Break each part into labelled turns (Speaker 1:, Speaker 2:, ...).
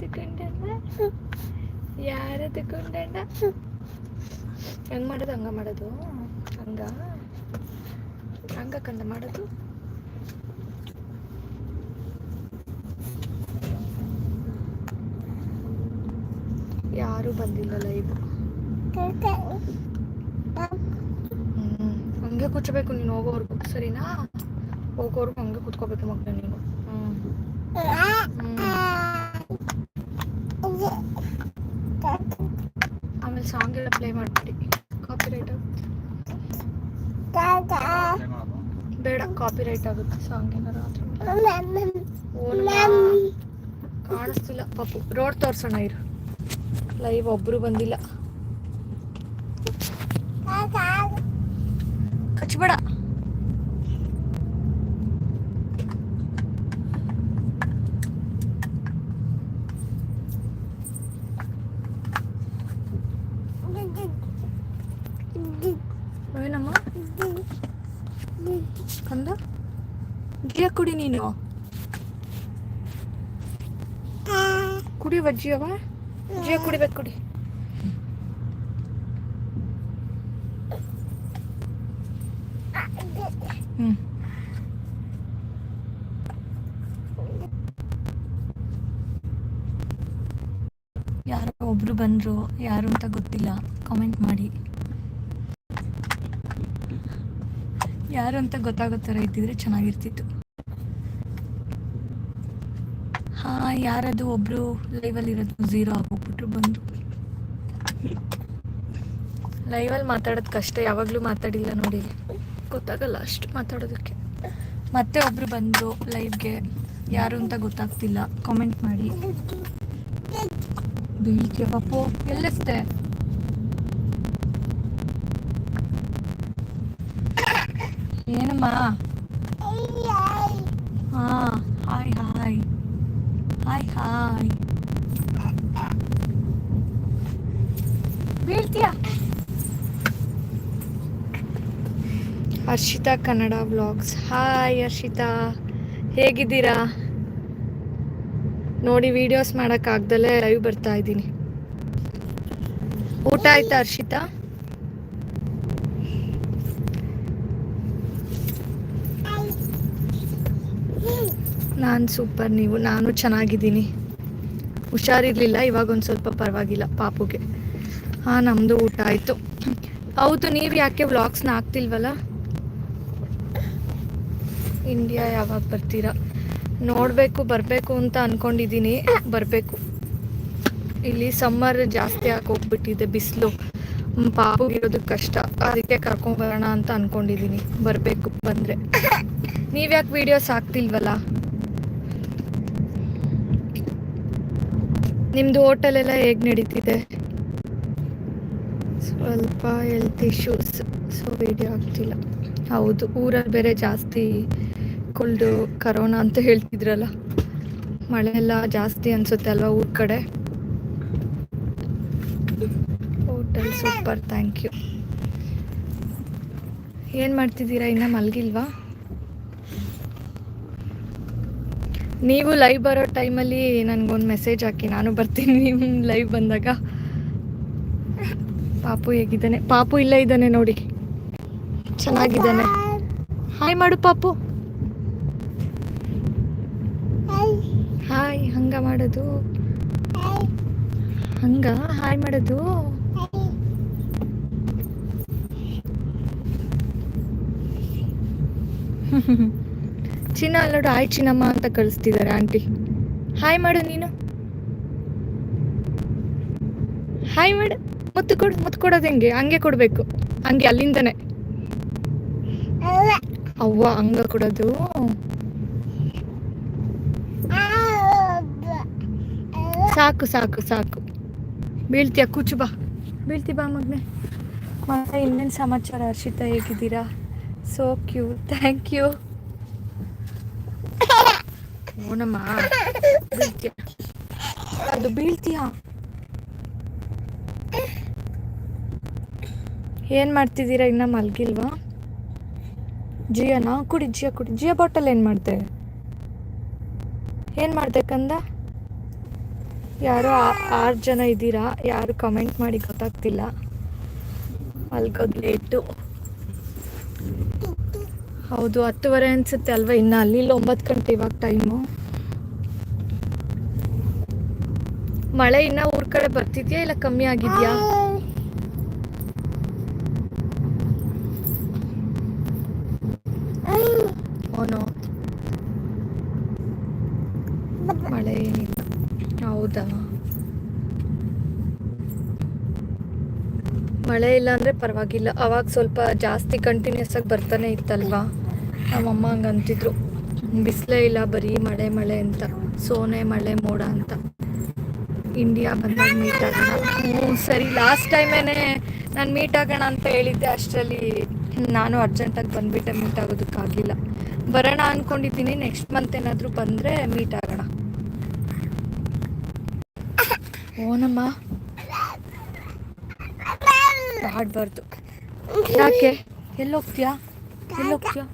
Speaker 1: ತಗೊಂಡಣ್ಣ ಯಾರು ಹೆಂಗ್ ಮಾಡೋದು, ಹಂಗ ಮಾಡೋದು? ಹಂಗ? ಹಂಗ ಕಂದ ಮಾಡೋದು? ಯಾರು ಬಂದಿಲ್ಲ ಲೈವ್ ಹ್ಮ್, ಹಂಗೆ ಕೂತ್ಕೋಬೇಕು ನೀನು ಹೋಗೋವರೆಗೂ, ಸರಿನಾ? ಹೋಗೋವರೆಗೂ ಹಂಗೆ ಕೂತ್ಕೋಬೇಕು ಮಗ್ನ ನೀನು. ಹ್ಮ್. ಸಾಂಗ್ ಎಲ್ಲ ಪ್ಲೇ ಮಾಡ್ಬಿಡಿ. ಕಾಪಿ ರೈಟ್ ಬೇಡ ಕಾಪಿ ರೈಟ್ ಆಗುತ್ತೆ ಸಾಂಗ್ ಏನಾರು ಕಾಣಿಸ್ತಿಲ್ಲ. ಪಾಪು ರೋಡ್ ತೋರ್ಸೋಣ ಇರು. ಲೈವ್ ಒಬ್ರು ಬಂದಿಲ್ಲ. ಕಚ್ಬೇಡ. ಏನಮ್ಮ? ಕಂದ? ಗಿಯ ಕುಡಿ ನೀನು? ಕುಡಿ ಅಜ್ಜಿಯವ ಜಿಯ ಕುಡಿಬೇಕು ಕುಡಿ. ಹ್ಮ್. ಯಾರೋ ಒಬ್ರು ಬಂದ್ರು, ಯಾರು ಅಂತ ಗೊತ್ತಿಲ್ಲ. ಕಾಮೆಂಟ್ ಮಾಡಿ. ಯಾರು ಅಂತ ಗೊತ್ತಾಗೋ ಥರ ಇದ್ದಿದ್ರೆ ಚೆನ್ನಾಗಿರ್ತಿತ್ತು. ಹಾ, ಯಾರದು ಒಬ್ರು ಲೈವಲ್ಲಿ ಇರೋದು ಝೀರೋ ಆಗೋಗ್ಬಿಟ್ರು ಬಂದು. ಲೈವಲ್ಲಿ ಮಾತಾಡೋದು ಕಷ್ಟ, ಯಾವಾಗಲೂ ಮಾತಾಡಿಲ್ಲ ನೋಡಿ. ಗೊತ್ತಾಗಲ್ಲ ಅಷ್ಟು ಮಾತಾಡೋದಕ್ಕೆ. ಮತ್ತೆ ಒಬ್ರು ಬಂದು ಲೈವ್ಗೆ ಯಾರು ಅಂತ ಗೊತ್ತಾಗ್ತಿಲ್ಲ. ಕಾಮೆಂಟ್ ಮಾಡಿ. ಬೀಳ್ತೀಯ ಪಾಪು? ಎಲ್ಲಿಸ್ತೆ ಏನಮ್ಮ? ಹಾ, hi hi. Hi hi. ಬೀಳ್ತೀಯಾ? Harshita Kannada blogs hi, Harshita. ಹೇಗಿದ್ದೀರಾ? ನೋಡಿ ವಿಡಿಯೋಸ್ ಮಾಡೋಕ್ಕಾಗ್ದಲೇ ಲೈವ್ ಬರ್ತಾ ಇದ್ದೀನಿ. ಊಟ ಆಯ್ತಾ, ಹರ್ಷಿತಾ? ನಾನು ಸೂಪರ್ ನೀವು, ನಾನು ಚೆನ್ನಾಗಿದ್ದೀನಿ. ಹುಷಾರಿರಲಿಲ್ಲ ಇವಾಗ ಒಂದು ಸ್ವಲ್ಪ ಪರವಾಗಿಲ್ಲ ಪಾಪುಗೆ. ಹಾಂ ನಮ್ಮದು ಊಟ ಆಯಿತು. ಹೌದು, ನೀವು ಯಾಕೆ ವ್ಲಾಗ್ಸ್ನ ಹಾಕ್ತಿಲ್ವಲ್ಲ? ಇಂಡಿಯಾ ಯಾವಾಗ ಬರ್ತೀರಾ? ನೋಡಬೇಕು, ಬರಬೇಕು ಅಂತ ಅಂದ್ಕೊಂಡಿದ್ದೀನಿ ಬರಬೇಕು. ಇಲ್ಲಿ ಸಮ್ಮರ್ ಜಾಸ್ತಿ ಆಗಿ ಹೋಗ್ಬಿಟ್ಟಿದೆ, ಬಿಸಿಲು. ಪಾಪುಗಿರೋದು ಕಷ್ಟ. ಅದಕ್ಕೆ ಕರ್ಕೊಂಬರೋಣ ಅಂತ ಅಂದ್ಕೊಂಡಿದ್ದೀನಿ ಬರಬೇಕು, ಬಂದರೆ. ನೀವ್ಯಾಕೆ ವೀಡಿಯೋಸ್ ಹಾಕ್ತಿಲ್ವಲ್ಲ? ನಿಮ್ಮದು ಹೋಟೆಲೆಲ್ಲ ಹೇಗೆ ನಡೀತಿದೆ? ಸ್ವಲ್ಪ ಹೆಲ್ತ್ ಇಶ್ಯೂಸ್ ಸೊ ವಿಡಿಯೋ ಆಗ್ತಿಲ್ಲ ಹೌದು, ಊರಲ್ಲಿ ಬೇರೆ ಜಾಸ್ತಿ ಕೋಲ್ಡು ಕರೋನಾ ಅಂತ ಹೇಳ್ತಿದ್ರಲ್ಲ ಮಳೆ ಎಲ್ಲ ಜಾಸ್ತಿ ಅನ್ಸುತ್ತೆ ಅಲ್ವಾ ಊರ ಕಡೆ? ಹೋಟೆಲ್ ಸೂಪರ್ ಥ್ಯಾಂಕ್ ಯು ಏನು ಮಾಡ್ತಿದ್ದೀರಾ, ಇನ್ನೂ ಮಲಗಿಲ್ವಾ? ನೀವು ಲೈವ್ ಬರೋ ಟೈಮಲ್ಲಿ ನನಗೊಂದು ಮೆಸೇಜ್ ಹಾಕಿ, ನಾನು ಬರ್ತೀನಿ ನಿಮ್ಮ ಲೈವ್ ಬಂದಾಗ. ಪಾಪು ಹೇಗಿದ್ದಾನೆ? ಪಾಪು ಇಲ್ಲೇ ಇದ್ದಾನೆ ನೋಡಿ. ಚೆನ್ನಾಗಿದ್ದಾನೆ. ಹಾಯ್ ಮಾಡು ಪಾಪು. ಹಾಯ್ ಹಂಗ ಮಾಡೋದು? ಹಂಗ? ಹಾಯ್ ಮಾಡೋದು? ಚಿನ್ನ ಅಲ್ಲೋಡು, ಹಾಯ್ ಚಿನ್ನಮ್ಮ ಅಂತ ಕಳಿಸ್ತಿದ್ದಾರೆ ಆಂಟಿ. ಹಾಯ್ ಮಾಡು ನೀನು. ಹಾಯ್ ಮಾಡು, ಮುತ್ತು ಕೊಡು, ಮುತ್ತು ಕೊಡೋದು ಹೆಂಗೆ? ಹಂಗೆ ಕೊಡಬೇಕು. ಹಂಗೆ ಅಲ್ಲಿಂದನೇ. ಅವ್ವ, ಹಂಗ ಕೊಡೋದು? ಸಾಕು ಸಾಕು ಸಾಕು. ಬೀಳ್ತೀಯ, ಕೂಚು ಬಾ. ಬೀಳ್ತಿ ಬಾ ಮಗ್ನೆ. ಮತ್ತೆ ಇನ್ನೇನು ಸಮಾಚಾರ, ಹರ್ಷಿತಾ ಹೇಗಿದ್ದೀರಾ? ಸೋ ಕ್ಯೂ ಥ್ಯಾಂಕ್ ಯು ಓನಮ್ಮ. ಅದು ಬೀಳ್ತೀಯ? ಏನು ಮಾಡ್ತಿದ್ದೀರಾ? ಇನ್ನ ಮಲ್ಗಿಲ್ವಾ? ಜಿಯನಾ? ಕುಡಿ, ಜಿಯ ಕುಡಿ. ಜಿಯ ಬಾಟಲ್ ಏನು ಮಾಡ್ದೆ? ಏನು ಮಾಡ್ಬೇಕಂದ ಯಾರು ಆರು ಜನ ಇದ್ದೀರಾ? ಯಾರು ಕಮೆಂಟ್ ಮಾಡಿ ಗೊತ್ತಾಗ್ತಿಲ್ಲ. ಮಲ್ಗೋದು ಲೇಟು ಹೌದು, ಹತ್ತುವರೆ ಅನ್ಸುತ್ತೆ ಅಲ್ವಾ? ಇನ್ನು ಅಲ್ಲಿ ಒಂಬತ್ತು ಗಂಟೆ ಇವಾಗ ಟೈಮು ಮಳೆ ಇನ್ನ ಊರ್ ಕಡೆ ಬರ್ತಿದ್ಯಾ ಇಲ್ಲ ಕಮ್ಮಿ ಆಗಿದ್ಯಾ? ಓನೋ ಮಳೆ ಏನಿಲ್ಲ. ಹೌದಾ? ಮಳೆ ಇಲ್ಲ ಅಂದ್ರೆ ಪರವಾಗಿಲ್ಲ. ಅವಾಗ ಸ್ವಲ್ಪ ಜಾಸ್ತಿ ಕಂಟಿನ್ಯೂಸ್ ಆಗಿ ಬರ್ತಾನೆ ಇತ್ತಲ್ವಾ? ನಮ್ಮಮ್ಮ ಹಂಗೆ ಅಂತಿದ್ರು ಬಿಸಿಲೇ ಇಲ್ಲ, ಬರೀ ಮಳೆ ಮಳೆ ಅಂತ. ಸೋನೆ, ಮಳೆ, ಮೋಡ ಅಂತ. ಇಂಡಿಯಾ ಬಂದಾಗ ಮೀಟ್ ಆಗೋಣ. ಹ್ಞೂ ಸರಿ ಲಾಸ್ಟ್ ಟೈಮೇನೆ ನಾನು ಮೀಟ್ ಆಗೋಣ ಅಂತ ಹೇಳಿದ್ದೆ ಅಷ್ಟರಲ್ಲಿ ನಾನು ಅರ್ಜೆಂಟಾಗಿ ಬಂದ್ಬಿಟ್ಟೆ ಮೀಟ್ ಆಗೋದಕ್ಕಾಗಿಲ್ಲ. ಬರೋಣ ಅಂದ್ಕೊಂಡಿದ್ದೀನಿ ನೆಕ್ಸ್ಟ್ ಮಂತ್ ಏನಾದರೂ ಬಂದರೆ ಮೀಟ್ ಆಗೋಣ. ಓನಮ್ಮ? ಆಡಬಾರ್ದು ಯಾಕೆ? ಎಲ್ಲೋಗ್ತೀಯಾ? ಎಲ್ಲೋಗ್ತೀಯಾ?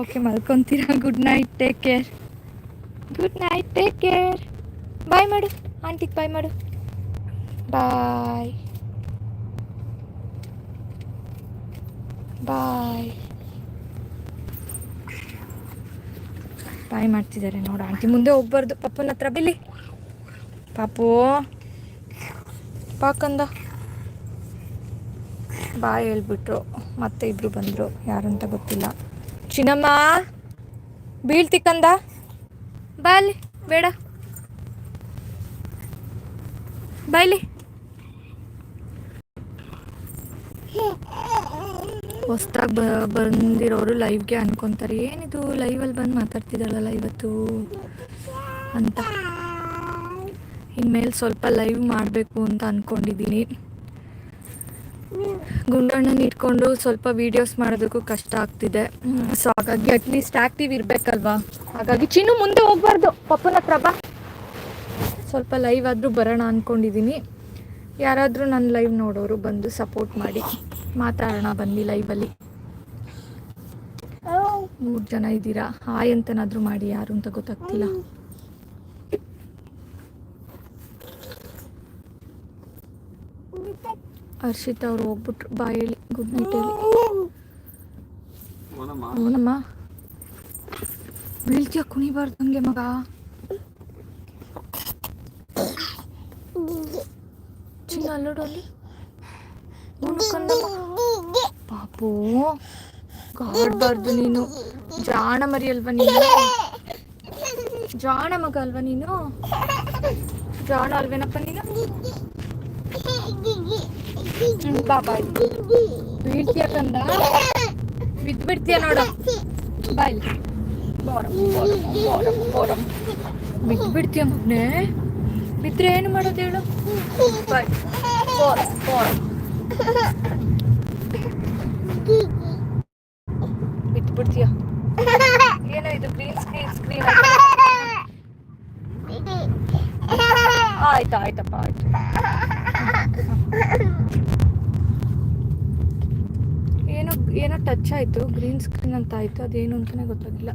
Speaker 1: Okay ಮಲ್ಕೊತೀರಾ? Good night take care good night take care bye ಮಾಡು. ಆಂಟಿಗೆ ಬಾಯ್ ಮಾಡು. ಬಾಯ್ ಬಾಯ್ ಬಾಯ್ ಮಾಡ್ತಿದ್ದಾರೆ ನೋಡು ಆಂಟಿ ಮುಂದೆ ಹೋಗ್ಬಾರ್ದು. ಪಪ್ಪನ ಹತ್ರ ಬಿಲ್ಲಿ ಪಾಪು. ಪಾಕಂದ. ಬಾಯ್ ಹೇಳ್ಬಿಟ್ರು. ಮತ್ತೆ ಇಬ್ರು ಬಂದರು. ಯಾರು ಅಂತ ಗೊತ್ತಿಲ್ಲ. ಚಿನ್ನಮ್ಮ ಬೀಳ್ತಿಕ್ಕಂದ ಬಾ ಅಲ್ಲಿ ಬೇಡ. ಬಾಯ್ಲಿ. ಹೊಸ್ದಾಗಿ ಬ, ಬಂದಿರೋರು ಲೈವ್ಗೆ ಅನ್ಕೊಂತಾರೆ. ಏನಿದು ಲೈವಲ್ಲಿ ಬಂದು ಮಾತಾಡ್ತಿದ್ದಾಳಲ್ಲ ಇವತ್ತು? ಅಂತ. ಇನ್ಮೇಲೆ ಸ್ವಲ್ಪ ಲೈವ್ ಮಾಡಬೇಕು ಅಂತ ಅಂದ್ಕೊಂಡಿದ್ದೀನಿ ಗುಂಡಣ್ಣನ ಇಟ್ಕೊಂಡು ಸ್ವಲ್ಪ ವಿಡಿಯೋಸ್ ಮಾಡೋದಕ್ಕೂ ಕಷ್ಟ ಆಗ್ತಿದೆ. ಸೊ ಹಾಗಾಗಿ ಅಟ್ಲೀಸ್ಟ್ ಆಕ್ಟಿವ್ ಇರಬೇಕಲ್ವಾ? ಹಾಗಾಗಿ ಚಿನ್ನು ಮುಂದೆ ಹೋಗ್ಬಾರ್ದು. ಪಪ್ಪನ ಪ್ರಭಾ ಸ್ವಲ್ಪ ಲೈವ್ ಆದರೂ ಬರೋಣ ಅಂದ್ಕೊಂಡಿದ್ದೀನಿ ಯಾರಾದರೂ ನನ್ನ ಲೈವ್ ನೋಡೋರು ಬಂದು ಸಪೋರ್ಟ್ ಮಾಡಿ. ಮಾತಾಡೋಣ ಬನ್ನಿ ಲೈವಲ್ಲಿ ಮೂರು ಜನ ಇದ್ದೀರಾ? ಹಾಯ್ ಅಂತನಾದರೂ ಮಾಡಿ ಯಾರು ಅಂತ ಗೊತ್ತಾಗ್ತಿಲ್ಲ. ಹರ್ಷಿತ್ ಅವ್ರು ಹೋಗ್ಬಿಟ್ರು ಬಾಯಲ್ಲಿ ಗುಡ್ ನೈಟ್ ಹೇಳಿ ಅವನಮ್ಮ ಬೀಳ್ತೀಯ? ಕುಣಿಬಾರ್ದು ಹಂಗೆ ಮಗ. ಚಿನ್ನ ಅಲ್ಲೋಡು ಅಲ್ಲಿ. ನೋಡು ಕಂದಮ್ಮ. ಪಾಪು ಕಾಡ್ಬಾರ್ದು ನೀನು. ಜಾಣ ಮರಿ ಅಲ್ವಾ ನೀನು? ಜಾಣ ಮಗ ಅಲ್ವಾ ನೀನು? ಜಾಣ ಅಲ್ವೇನಪ್ಪ ನೀನು? ಹ್ಮ್, ಬಾ ಬಾ. ಇಲ್ಲಿ. ಬೀಳ್ತೀಯ ಕಂದ? ಬಿದ್ದು ಬಿಡ್ತೀಯ ನೋಡು ಬಾಯ್ ಬಿದ್ದು ಬಿಡ್ತೀಯ ಮಗ್ನೆ? ಬಿದ್ರೆ ಏನು ಮಾಡೋದು ಹೇಳು? ಬಾಯ್ ಬಿದ್ದು ಬಿಡ್ತೀಯ ಏನೋ ಇದು ಗ್ರೀನ್ ಸ್ಕ್ರೀನ್ ಸ್ಕ್ರೀನ್ ಆಯ್ತು ಆಯ್ತಪ್ಪ ಆಯ್ತು ಏನೋ ಏನೋ ಟಚ್ ಆಯಿತು ಗ್ರೀನ್ ಸ್ಕ್ರೀನ್ ಅಂತ ಆಯಿತು ಅದೇನು ಅಂತಲೇ ಗೊತ್ತಾಗಿಲ್ಲ.